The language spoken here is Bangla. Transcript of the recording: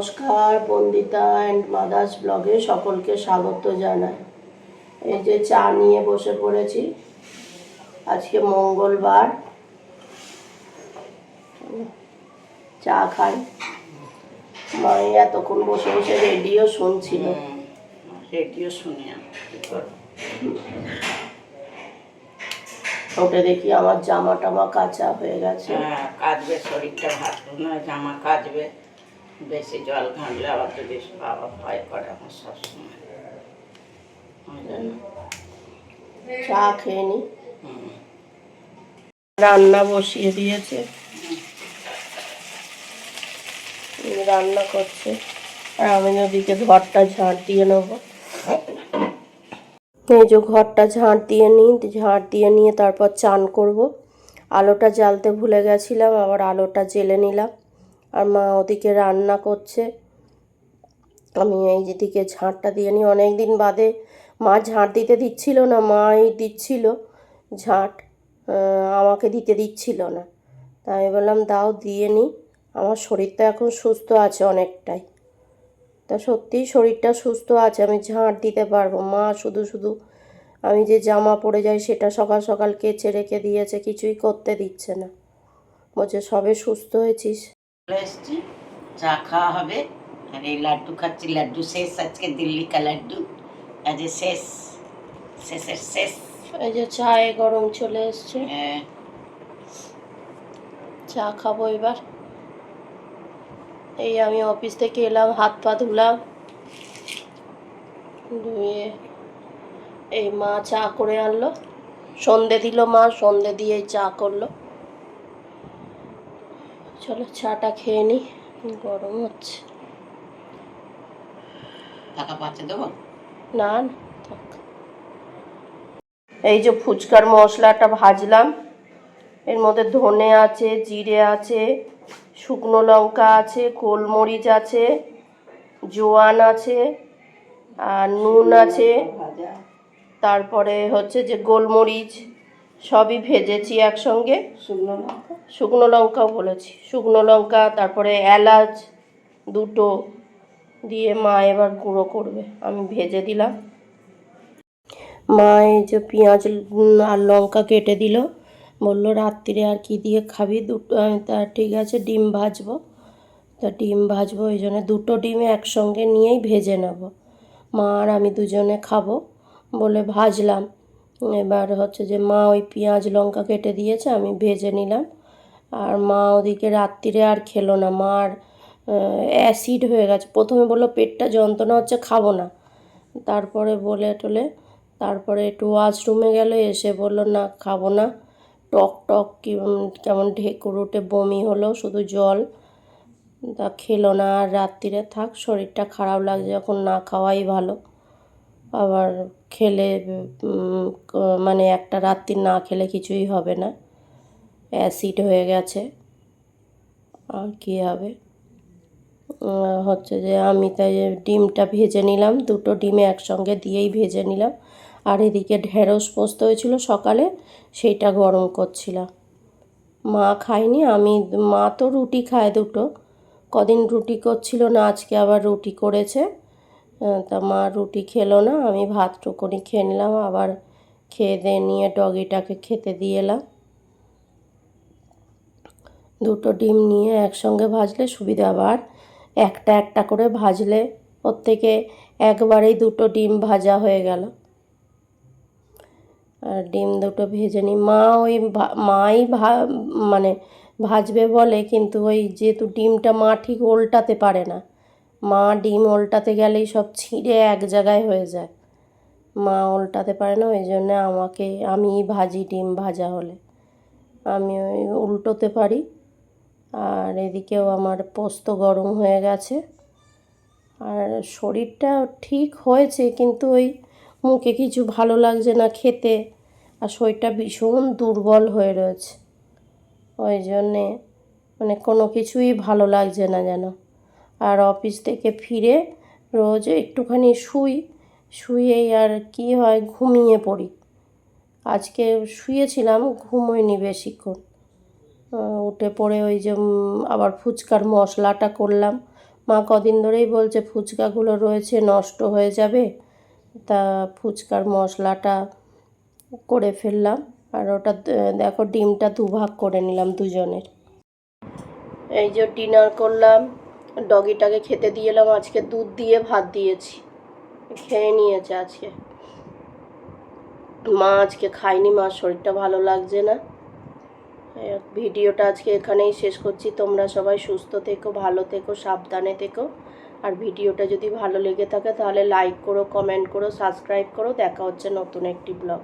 নমস্কার বন্দিতা অ্যান্ড মাদার্স ব্লগে সকলকে স্বাগত জানাই। এই যে চা নিয়ে বসে পড়েছি আজকে মঙ্গলবার। চা খাই। মাই এতক্ষণ বসে বসে রেডিও শুনছিল। রেডিও শুনি ওটা দেখি আমার জামা টামা কাঁচা হয়ে গেছে। হ্যাঁ কাচবে শরীরটা ভালো না জামা কাচবে। বেশি জল ঘাঁটলে আবার যদি বাবা ভয় করে আমার সবসময়। চা খেয়ে নি। রান্না বসিয়ে দিয়েছে। রান্না করছে। আর আমি ওদিকে ঘরটা ঝাঁট দিয়ে নেব। এই যে ঘরটা ঝাঁট দিয়ে নিই ঝাঁট দিয়ে নিয়ে তারপর চান করব। আলোটা জ্বালতে ভুলে গেছিলাম, আবার আলোটা জেলে নিলাম। আর মা ওদিকে রান্না করছে। আমি এই যেদিকে ঝাঁটটা দিয়ে নিই। অনেক দিন বাদে মা ঝাঁট দিতে দিচ্ছিল না, মাই দিচ্ছিল ঝাঁট আমাকে দিতে দিচ্ছিল না। তাই আমি বললাম, দাও, দিয়ে নিই। আমার শরীরটা এখন সুস্থ আছে অনেকটাই। তা সত্যিই শরীরটা সুস্থ আছে, আমি ঝাঁট দিতে পারব। মা শুধু শুধু আমি যে জামা পরে যাই সেটা সকাল সকাল কেচে রেখে দিয়েছে, কিছুই করতে দিচ্ছে না। বলছে, সবে সুস্থ হয়েছিস। এসছি চা খাওয়া হবে। আর এই লাড্ডু খাচ্ছি লাড্ডু শেষ আজকে দিল্লি কা লাড্ডু আজ শেষ শেষের শেষ। এই যে চায়ে গরম চলে এসছে। হ্যাঁ, চা খাব এবার। এই আমি অফিস থেকে এলাম হাত পা ধুলাম। ধুয়ে এই মা চা করে আনলো। সন্ধে দিল মা সন্ধে দিয়ে চা করল। চলো চাটা খেয়ে নি গরম হচ্ছে। টাকা পাচ্ছে দেবো? না এই যে ফুচকার মশলাটা ভাজলাম এর মধ্যে ধনে আছে জিরে আছে শুকনো লঙ্কা আছে গোলমরিচ আছে জোয়ান আছে আর নুন আছে। তারপরে হচ্ছে যে গোলমরিচ সবই ভেজেছি একসঙ্গে। শুকনো লঙ্কা? শুকনো লঙ্কাও বলেছি। শুকনো লঙ্কা তারপরে এলাচ দুটো দিয়ে মা এবার গুঁড়ো করবে। আমি ভেজে দিলাম। মা এই যে পেঁয়াজ আর লঙ্কা কেটে দিল। বলল রাত্রিরে আর কি দিয়ে খাবি? দুটো আমি তা ঠিক আছে ডিম ভাজবো। তা ডিম ভাজবো ওই জন্য দুটো ডিম একসঙ্গে নিয়েই ভেজে নেব। মা আর আমি দুজনে খাব বলে ভাজলাম। এবার হচ্ছে যে মা ওই পেঁয়াজ, লঙ্কা কেটে দিয়েছে, আমি ভেজে নিলাম। আর মা ওদিকে রাত্রিরে আর খেলো না মার অ্যাসিড হয়ে গেছে। প্রথমে বলল, পেটটা যন্ত্রণা হচ্ছে, খাব না। তারপরে বলে টলে, তারপরে একটু ওয়াশরুমে গেল, এসে বলল, না, খাব না। টক টক কি কেমন ঢেকুর উঠে বমি হলো, শুধু জল। তা খেলো না, আর রাত্রিরে থাক, শরীরটা খারাপ লাগছে যখন না খাওয়াই ভালো। আবার খেলে মানে একটা রাত্রি না খেলে কিছুই হবে না। অ্যাসিড হয়ে গেছে। আর কী হবে? হচ্ছে যে আমি তাই ডিমটা ভেজে নিলাম, দুটো ডিমে একসঙ্গে দিয়েই ভেজে নিলাম। আর এদিকে ঢেঁড়স পোস্ত হয়েছিল সকালে, সেইটা গরম করছিলাম। মা খায়নি, আমি, মা তো রুটি খায় দুটো। কদিন রুটি করছিল না, আজকে আবার রুটি করেছে। তা মা রুটি খেলো না, আমি ভাতটুকুনি খেয়ে নিলাম, আবার খেয়ে দিয়ে নিয়ে ডগিটাকে খেতে দিয়ে এলাম। দুটো ডিম নিয়ে একসঙ্গে ভাজলে সুবিধা, আবার একটা একটা করে ভাজলে ওর থেকে একবারেই দুটো ডিম ভাজা হয়ে গেল। আর ডিম দুটো ভেজে নিই মা ওই মাই ভা মানে ভাজবে বলে, কিন্তু ওই যেহেতু ডিমটা মা ঠিক ওল্টাতে পারে না মা ডিম ওল্টাতে গেলেই সব ছিঁড়ে এক জায়গায় হয়ে যায়। মা ওল্টাতে পারে না, ওই জন্য আমাকে আমি ভাজি ডিম ভাজা হলে। আমি ওই উল্টোতে পারি। আর এদিকেও আমার পোস্ত গরম হয়ে গেছে। আর শরীরটা ঠিক হয়েছে, কিন্তু ওই মুখে কিছু ভালো লাগছে না খেতে। আর শরীরটা ভীষণ দুর্বল হয়ে রয়েছে। ওই জন্যে মানে কোনো কিছুই ভালো লাগছে না যেন। আর অফিস থেকে ফিরে রোজ একটুখানি শুই, শুয়েই আর কি হয় ঘুমিয়ে পড়ি। আজকে শুয়েছিলাম ঘুমোইনি বেশিক্ষণ। উঠে পড়ে ওই যে আবার ফুচকার মশলাটা করলাম। মা কদিন ধরেই বলছে, ফুচকাগুলো রয়েছে, নষ্ট হয়ে যাবে। তা ফুচকার মশলাটা করে ফেললাম। আর ওটা দেখো, ডিমটা দুভাগ করে নিলাম দুজনের। এই যে, ডিনার করলাম। ডগিটাকে খেতে দিয়ে এলাম, আজকে দুধ দিয়ে ভাত দিয়েছি। খেয়ে নিয়েছে আজকে। মা আজকে খায়নি মার শরীরটা ভালো লাগছে না। ভিডিওটা আজকে এখানেই শেষ করছি। তোমরা সবাই সুস্থ থেকো, ভালো থেকো, সাবধানে থেকো। আর ভিডিওটা যদি ভালো লেগে থাকে, তাহলে লাইক করো কমেন্ট করো সাবস্ক্রাইব করো। দেখা হচ্ছে নতুন একটি ব্লগ